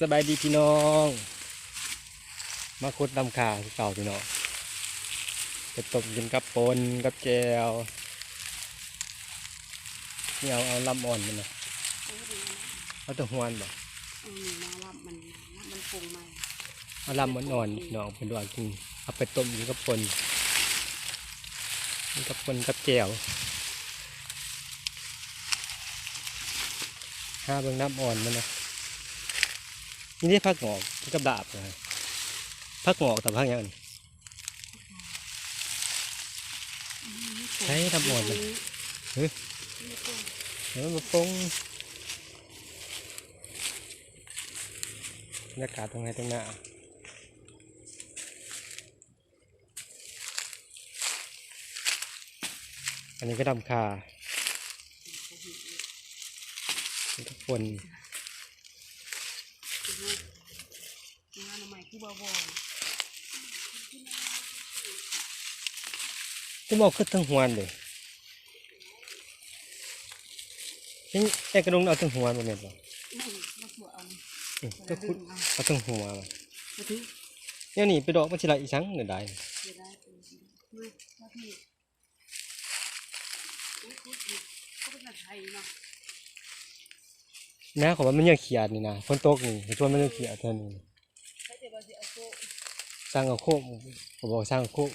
สบายดีพี่น้อง มาคุดลำขาคือเก่าพี่น้องไปตบกินกับปนกับแจวนี่เอาเอาลำอ่อนมันนะเอาแตัวหวนบ่อืมมาว่ามันมันปรุงมาเอาลำอ่อนๆพี่น้องเป็นดวงกินเอาไปต้มกินกับปนกินกับปนกับแจวห้าเบิ่งน้ำอ่อนมันนะ นี่นี่พักหงอกกินกับดาบเลยพักหงอกแต่พักหยังใช้ทำหมดเลยเฮ้ยเดี๋ยวมันมาปรุงบรรยากาศตรงไหนตรงหน้าอันนี้ก็ดำคาทุกคน งานใหม่คือบ่บ่จะบอกขึ้นทั้งหวนเลยนี่แอกระดงเอาทั้งหวนมาเม็ดบ่ไม่มาสวยเอาอืมก็ดึคุดงเอาเอาทั้งหัวมามาถึงเนี่ยนี่ไปดอกมันสิละอีสังเดี๋ยวได้เดี๋ยวได้เป็ นมือมาพี่ยขาเป็นไทยเนาะนะขอว่ามันยังเขียดนี่นะฝนตกนี่ชวนมันยังเขียดเท่านี้สร้างเอาโคกผมบอกสร้างโคก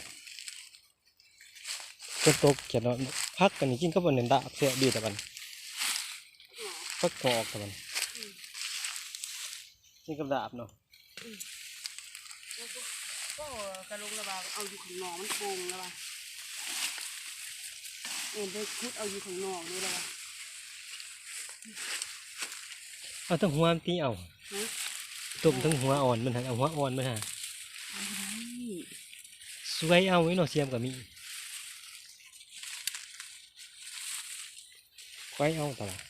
ฝนตกเขียดเนาะพักกันนี่กินก็บนเนนดาบเสียดีแต่บันพักกอกแต่บันกินกับดาบเนาะก็กระลงระบาเอาอยู่ข้างนอกมันโกงระบาเอ็นไปคุดเอาอยู่ข้างนอกนี่ระบา เอาทั้งหัวมันตีเอาฮะตุ่มทั้งหัวอ่อนมันหันเอาหัวอ่อนมันหันเอาไว้สวยเอาไว้เนาะเสียมกับมีไว้เอาตลอด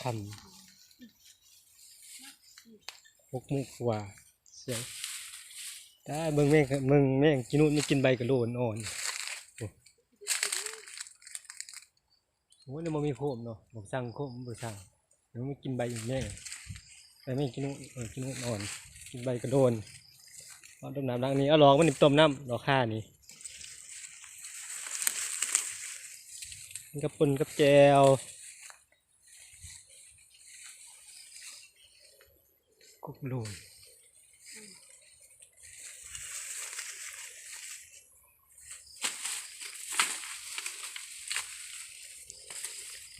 คำหกโมุกว่าเสียงได้เบิ่งแม่งเบิ่งแม่งกินนู่นไม่กินใบกระโหลนอ่อนโอ้ โหเนี่ยมันมีโคมเนาะบอกสั่งโคมบอกสั่งเดี๋ยวมันกินใบอย่างแม่งแต่ไม่กินนู่นกินนู่นอ่อน กินใบกระโดนเอาต้มน้ำล้างนี้เอาลองมันนี่ต้มน้ำดอกข่านี่กับปุ่นกับแจวกุกลูน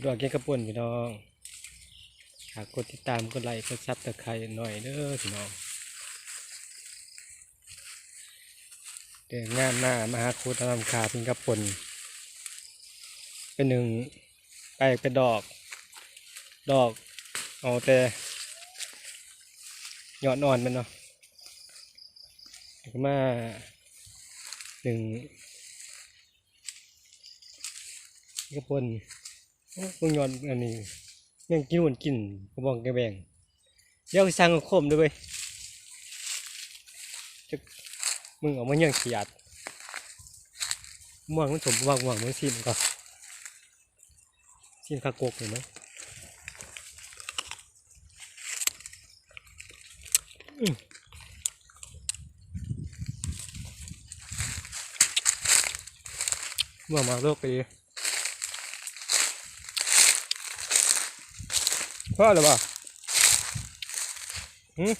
ดอกแกงกระปุ่นพี่น้องหากกดติดตามกดไลค์กดซับตะไคร้หน่อยเด้อพี่น้องเดินงานหน้ามาหาครูทำคาพิงกระปนเป็นหนึ่งไปเป็นดอก ดอกเอาแต่ยอดอ่อนมันเนาะมาหนึ่งกระปุน โอ้พวกยอดอันนี้ยังกินวนกินกระบองกระแบงเดี๋ยวสั่งเอาโคมด้วยเว้ยจะมึงเออกมายังเขียดม่วงมันสมว่างว่างมันซีมนก่อนซีมคากกเห็นไหมม่วงมาโลกไป พ่อหรือเปล่าหืม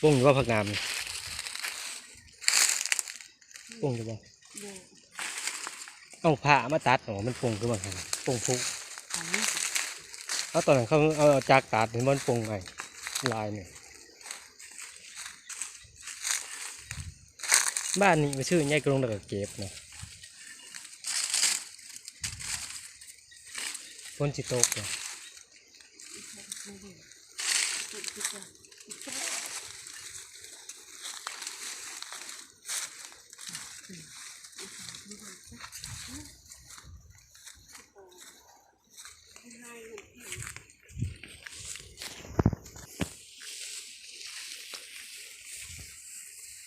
ปุ้งหรือว่าผักน้ำนี่ปุ้งหรือเปล่าโบเอาผ้ามาตัดหรอมันปุ้งคือว่าไงปุ้งพุกอันเอาตอนนั้นเขาเอาจากตัดเห็นมันปุ้งไงลายเนี่ย บ้านนี้มันชื่อใหญ่กรงตะกเก็บเนาะฝนจิตกเนาะ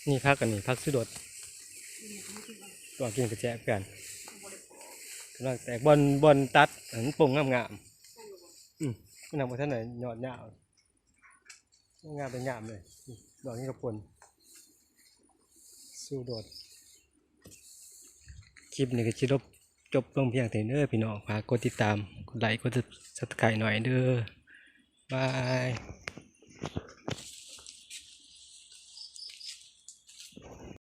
นี่พักกันนี่พักสุดดตัวกินกระแจกกันกำลังแตกบอลบอลตัดอันนโป่งงามงามอืมมันนำมาท่านไหนยอดยาวงามเป็นงามเลยดอกนี้กระปุนสู้โดด คลิปนี้ก็ชิลบจบลงเพียงเท่านี้เด้อพี่น้องฝากกดติดตาม กดไลค์ กดซับสไครต์หน่อยเด้อบาย